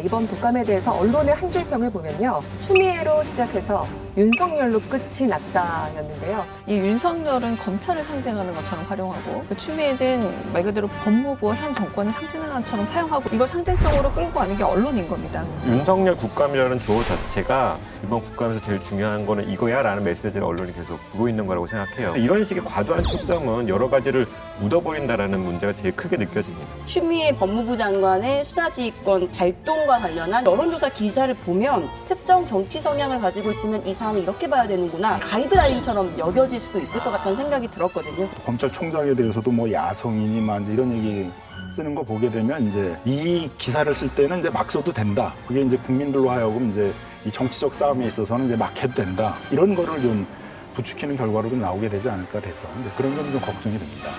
이번 독감에 대해서 언론의 한 줄 평을 보면요. 추미애로 시작해서 윤석열로 끝이 났다였는데요. 이 윤석열은 검찰을 상징하는 것처럼 활용하고 그 추미애는 말 그대로 법무부 현 정권을 상징하는 것처럼 사용하고 이걸 상징성으로 끌고 가는 게 언론인 겁니다. 윤석열 국감이라는 조어 자체가 이번 국감에서 제일 중요한 거는 이거야라는 메시지를 언론이 계속 주고 있는 거라고 생각해요. 이런 식의 과도한 초점은 여러 가지를 묻어버린다라는 문제가 제일 크게 느껴집니다. 추미애 법무부 장관의 수사지휘권 발동과 관련한 여론조사 기사를 보면 특정 정치 성향을 가지고 있으면 이 사안 을 이렇게 봐야 되는구나 가이드라인처럼 여겨질 수도 있을 것 같다는 생각이 들었거든요. 검찰총장에 대해서도 뭐 야성이니 막 이제 이런 얘기 쓰는 거 보게 되면 이제 이 기사를 쓸 때는 이제 막 써도 된다. 그게 이제 국민들로 하여금 이제 이 정치적 싸움에 있어서는 이제 막 해도 된다. 이런 거를 좀 부추기는 결과로 좀 나오게 되지 않을까 돼서 그런 점이 좀 걱정이 됩니다.